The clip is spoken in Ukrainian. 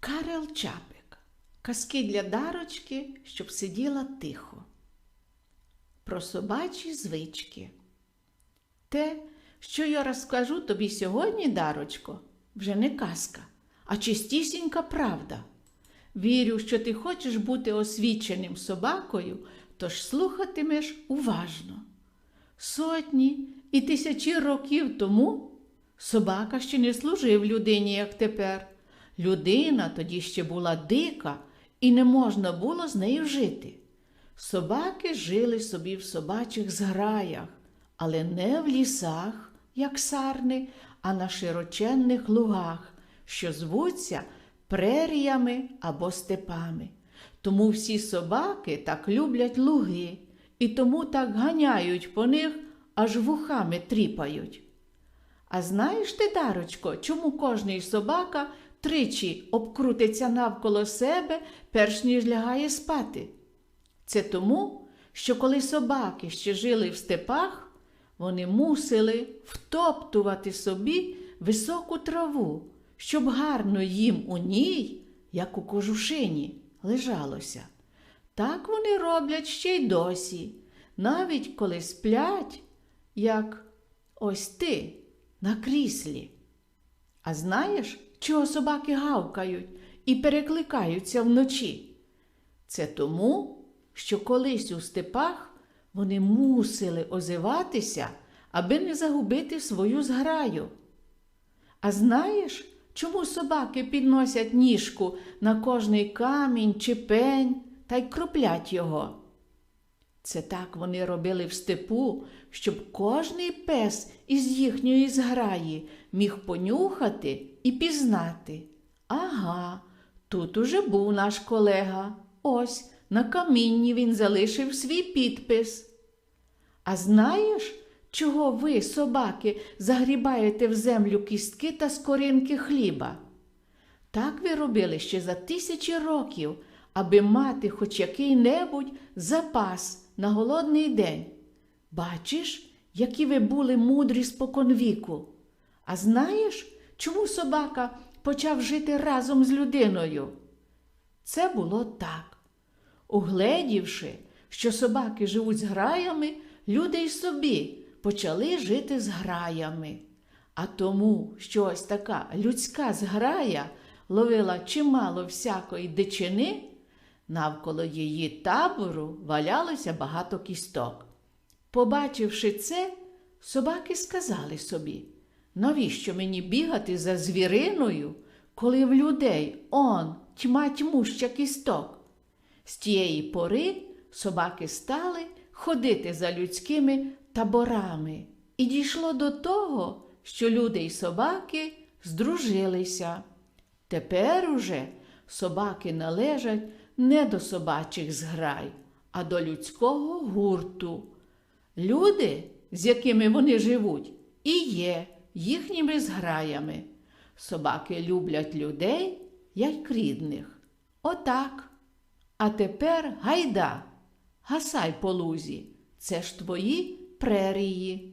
Карел Чапик. Казки для дарочки, щоб сиділа тихо. Про собачі звички. Те, що я розкажу тобі сьогодні, дарочко, вже не казка, а чистісінька правда. Вірю, що ти хочеш бути освіченим собакою, тож слухатимеш уважно. Сотні і тисячі років тому собака ще не служив людині, як тепер. Людина тоді ще була дика і не можна було з нею жити. Собаки жили собі в собачих зграях, але не в лісах, як сарни, а на широченних лугах, що звуться преріями або степами. Тому всі собаки так люблять луги, і тому так ганяють по них, аж вухами тріпають. А знаєш ти, Дарочко, чому кожний собака тричі обкрутиться навколо себе, перш ніж лягає спати? Це тому, що коли собаки ще жили в степах, вони мусили втоптувати собі високу траву, щоб гарно їм у ній, як у кожушині, лежалося. Так вони роблять ще й досі, навіть коли сплять, як ось ти на кріслі. А знаєш, чого собаки гавкають і перекликаються вночі? Це тому, що колись у степах вони мусили озиватися, аби не загубити свою зграю. А знаєш, чому собаки підносять ніжку на кожний камінь чи пень та й кроплять його? Це так вони робили в степу, щоб кожний пес із їхньої зграї міг понюхати і пізнати. Ага, тут уже був наш колега. Ось на камінні він залишив свій підпис. А знаєш, чого ви, собаки, загрібаєте в землю кістки та скоринки хліба? Так ви робили ще за тисячі років, аби мати хоч який-небудь запас на голодний день. Бачиш, які ви були мудрі споконвіку. А знаєш, чому собака почав жити разом з людиною? Це було так. Угледівши, що собаки живуть з граями, люди й собі почали жити з граями. А тому, що ось така людська зграя ловила чимало всякої дичини, навколо її табору валялося багато кісток. Побачивши це, собаки сказали собі, навіщо мені бігати за звіриною, коли в людей он тьма тьмуща кісток? З тієї пори собаки стали ходити за людськими таборами, і дійшло до того, що люди й собаки здружилися. Тепер уже собаки належать не до собачих зграй, а до людського гурту. Люди, з якими вони живуть, і є їхніми зграями. Собаки люблять людей, як рідних. Отак. А тепер гайда, гасай по лузі, це ж твої прерії.